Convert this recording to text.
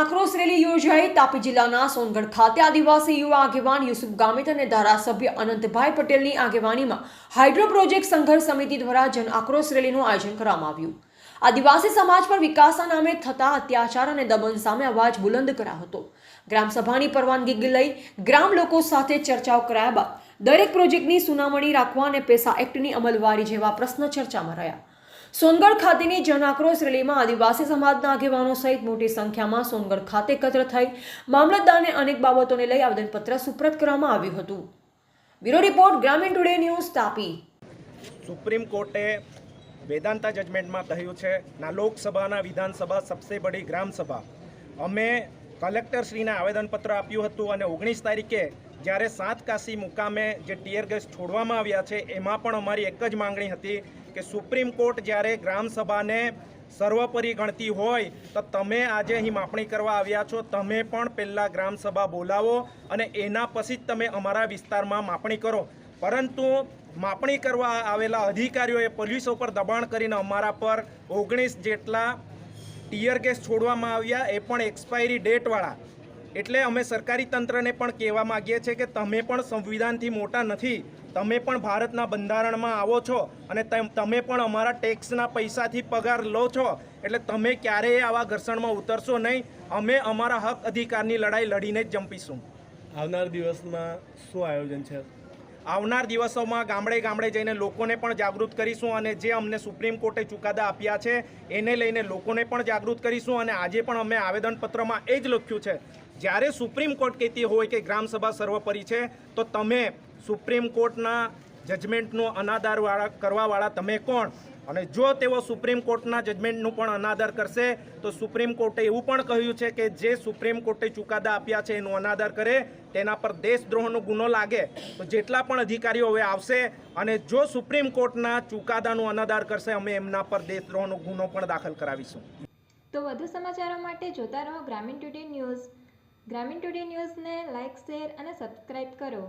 આક્રોશ રેલી યોજાઈ. તાપી જિલ્લાના સોનગઢ ખાતે આદિવાસી યુવા આગેવાન યુસુફ ગામિત અને ધારાસભ્ય અનંતભાઈ પટેલની આગેવાનીમાં હાઇડ્રો પ્રોજેક્ટ સંઘર્ષ સમિતિ દ્વારા જન આક્રોશ રેલીનું આયોજન કરવામાં આવ્યું. આદિવાસી સમાજ પર વિકાસના નામે થતા અત્યાચાર અને દમન સામે અવાજ બુલંદ કરાયો હતો. ગ્રામસભાની પરવાનગી લઈ ગ્રામ લોકો સાથે ચર્ચાઓ કરાયા બાદ દરેક પ્રોજેક્ટની સુનાવણી રાખવા અને પેસા એક્ટની અમલવારી જેવા પ્રશ્ન ચર્ચામાં રહ્યા. સોનગઢ ખાતેની જન આક્રોશ રેલીમાં આદિવાસી સમાજના આગેવાનો સહિત મોટી સંખ્યામાં સોનગઢ ખાતે એકત્ર થઈ મામલતદારને અનેક બાબતોને લઈ આવેદનપત્ર સુપ્રત કરવામાં આવ્યું હતું. Bureau report, Gramin today news Tapi. Supreme કોર્ટે વેદાંતા જજમેન્ટમાં કહ્યું છે, ના લોકસભાના વિધાનસભા સબસે બડી ગ્રામસભા. અમે કલેક્ટરશ્રીને આવેદનપત્ર આપ્યું હતું અને ઓગણીસ તારીખે જ્યારે સાત કાશી મુકામે જે ટીયર ગેસ છોડવામાં આવ્યા છે, એમાં પણ અમારી એક જ માંગણી હતી કે સુપ્રીમ કોર્ટ જ્યારે ગ્રામસભાને સર્વોપરી ગણતી હોય, તો તમે આજે અહીં માપણી કરવા આવ્યા છો. તમે પણ પહેલાં ગ્રામસભા બોલાવો અને એના પછી જ તમે અમારા વિસ્તારમાં માપણી કરો. પરંતુ માપણી કરવા આવેલા અધિકારીઓએ પોલીસો પર દબાણ કરીને અમારા પર ઓગણીસ જેટલા ટીયર ગેસ છોડવામાં આવ્યા. એ પણ એક્સપાયરી ડેટવાળા એટલે અમે સરકારી તંત્રને પણ કહેવા માગીએ છીએ કે તમે પણ સંવિધાનથી મોટા નથી. તમે પણ ભારતના બંધારણમાં આવો છો અને તેમ- પણ અમારા ટેક્સના પૈસાથી પગાર લો છો. એટલે તમે ક્યારેય આવા ઘર્ષણમાં ઉતરશો નહીં. અમે અમારા હક અધિકારની લડાઈ લડીને જ જંપીશું. આવનાર દિવસમાં શું આયોજન છે? આવનાર દિવસોમાં ગામડે ગામડે જઈને લોકોને પણ જાગૃત કરીશું અને જે અમને સુપ્રીમ કોર્ટે ચુકાદા આપ્યા છે એને લઈને લોકોને પણ જાગૃત કરીશું અને આજે પણ અમે આવેદનપત્રમાં એ જ લખ્યું છે જ્યારે સુપ્રીમ કોર્ટ કહેતી હોય કે ગ્રામસભા સર્વોપરી છે, તો તમે સુપ્રીમ કોર્ટના જજમેન્ટનો અનાદારવાળા કરવાવાળા તમે કોણ? અને જો તેઓ સુપ્રીમ કોર્ટના જજમેન્ટનું પણ અનાદર કરશે, તો સુપ્રીમ કોર્ટે એવું પણ કહ્યું છે કે જે સુપ્રીમ કોર્ટે ચુકાદા આપ્યા છે એનું અનાદર કરે, તેના પર દેશદ્રોહનો ગુનો લાગે, તો જેટલા પણ અધિકારીઓ હવે આવશે અને જો સુપ્રીમ કોર્ટના ચુકાદાનું અનાદર કરશે, અમે એમના પર દેશદ્રોહનો ગુનો પણ દાખલ કરાવીશું. તો વધુ સમાચારો માટે જોતા રહો Gramin today news. Gramin today ન્યૂઝને લાઇક શેર અને સબસ્ક્રાઇબ કરો.